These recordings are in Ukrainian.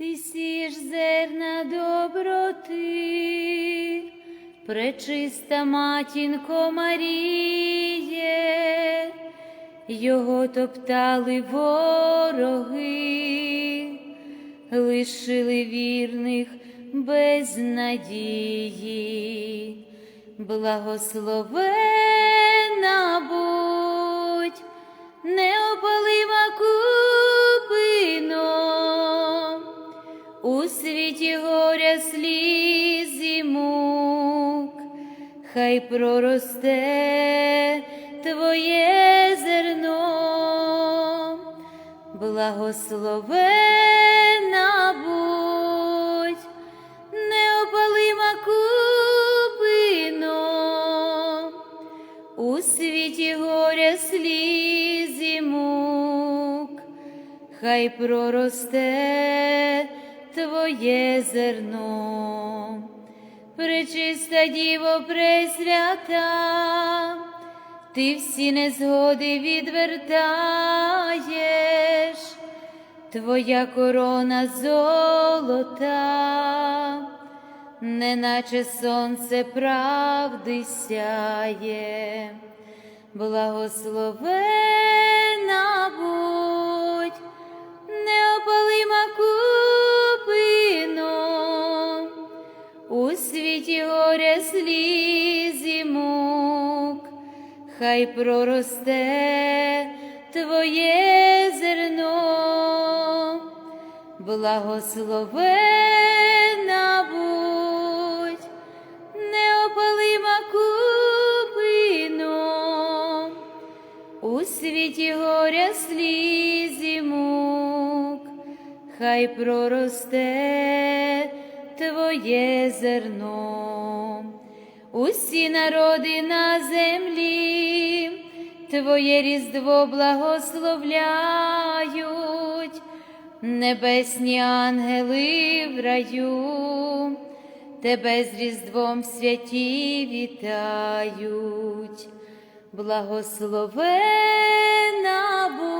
Ти сієш зерна доброти, пречиста матінко Маріє, його топтали вороги, лишили вірних без надії, благословена будь, неопалима купино, у світі горя сліз і мук, хай проросте твоє зерно, благословена будь, неопалима купино, у світі горя сліз і мук, хай проросте твоє зерно, пречиста діво пресвята, ти всі незгоди відвертаєш, твоя корона золота, неначе сонце правди сяє, благословена будь, неопалима купино, у світі горя сліз мук, хай проросте твоє зерно, благословена будь, неопалима купино, у світі горя сліз мук, хай проросте твоє зерно, усі народи на землі, Твоє різдво благословляють, небесні ангели в раю, тебе з різдвом святі вітають, благословена будь,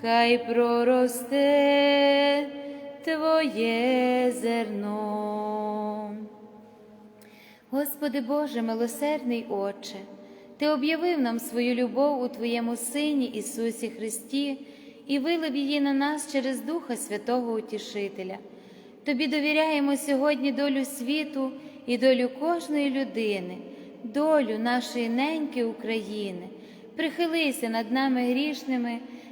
хай проросте твоє зерно. Господи Боже, милосердний Отче, Ти об'явив нам свою любов у Твоєму Сині Ісусі Христі і вилив її на нас через Духа Святого Утішителя. Тобі довіряємо сьогодні долю світу і долю кожної людини, долю нашої неньки України. Прихилися над нами грішними,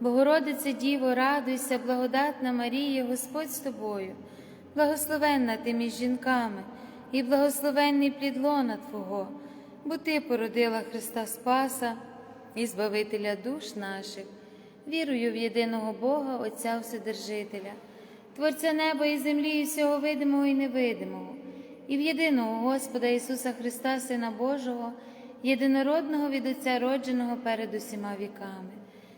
Богородице Діво, радуйся, благодатна Марія, Господь з тобою, благословенна ти між жінками, і благословенний плід лона Твого, бо Ти породила Христа Спаса і Збавителя душ наших, вірую в єдиного Бога, Отця Вседержителя, Творця неба і землі, і всього видимого і невидимого, і в єдиного Господа Ісуса Христа, Сина Божого, єдинородного від Отця родженого перед усіма віками,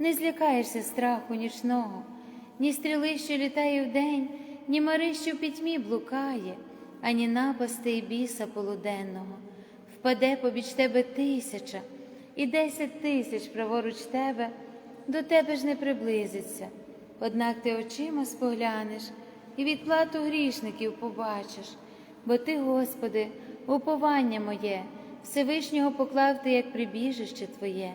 не злякаєшся страху нічного, ні стріли, що літає вдень, ні мари, що в пітьмі блукає, ані напасти і біса полуденного. Впаде побіч тебе тисяча, і десять тисяч праворуч тебе, до тебе ж не приблизиться. Однак ти очима споглянеш і відплату грішників побачиш, бо ти, Господи, уповання моє, Всевишнього поклав ти як прибіжище Твоє,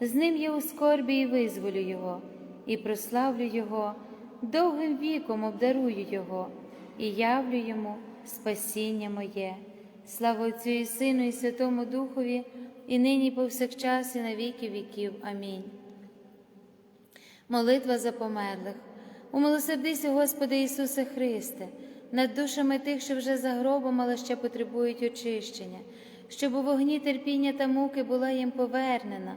з ним я у скорбі і визволю його, і прославлю Його, довгим віком обдарую Його, і явлю йому спасіння моє. Слава Отцю і Сину, і Святому Духові, і нині, і повсякчас, і на віки віків. Амінь. Молитва за померлих. Умилосердися, Господи Ісусе Христе, над душами тих, що вже за гробом, але ще потребують очищення, щоб у вогні терпіння та муки була їм повернена,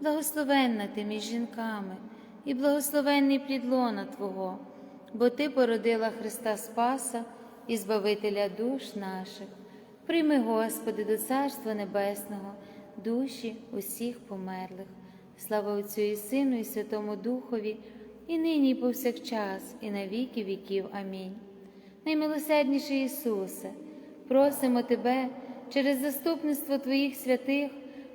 благословенна ти між жінками, і благословенний плід лона Твого, бо Ти породила Христа Спаса і Збавителя душ наших. Прийми, Господи, до Царства Небесного, душі усіх померлих. Слава Отцю і Сину, і Святому Духові, і нині, і повсякчас, і на віки віків. Амінь. Наймилосердніший Ісусе, просимо Тебе через заступництво Твоїх святих,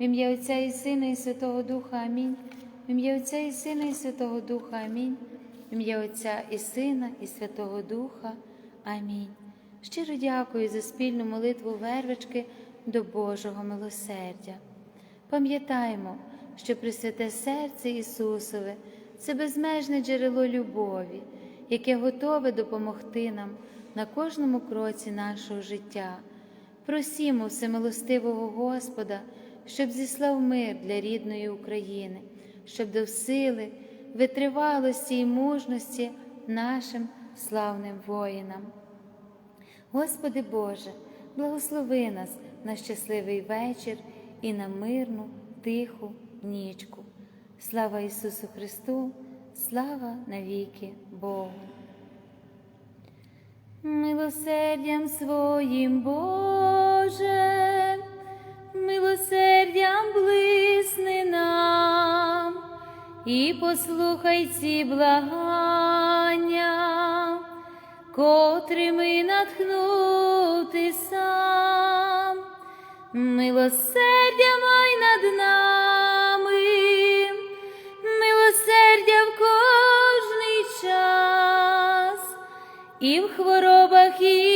В ім'я Отця і Сина, і Святого Духа Амінь. В ім'я Отця і Сина, і Святого Духа Амінь. В ім'я Отця і Сина, і Святого Духа. Амінь. Щиро дякую за спільну молитву вервички до Божого милосердя. Пам'ятаємо, що Пресвяте серце Ісусове це безмежне джерело любові, яке готове допомогти нам на кожному кроці нашого життя. Просімо всемилостивого Господа, щоб зіслав мир для рідної України, щоб дав сили, витривалості і мужності нашим славним воїнам. Господи Боже, благослови нас на щасливий вечір і на мирну, тиху нічку. Слава Ісусу Христу, слава навіки Богу. Милосердям своїм Боже, милосердям блисни нам і послухай ці благання, котрими натхнути сам, милосердя май над нами, милосердя в кожний час, і в хворобах, і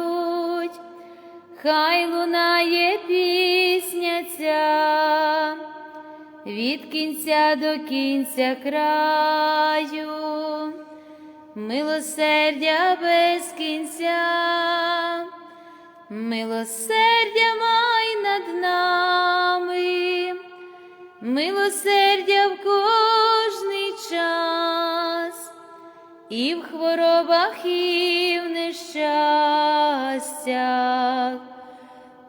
хай лунає пісня ця. Від кінця до кінця краю, милосердя без кінця, милосердя май над нами, милосердя в кожний час, і в хворобах, і в нещастях.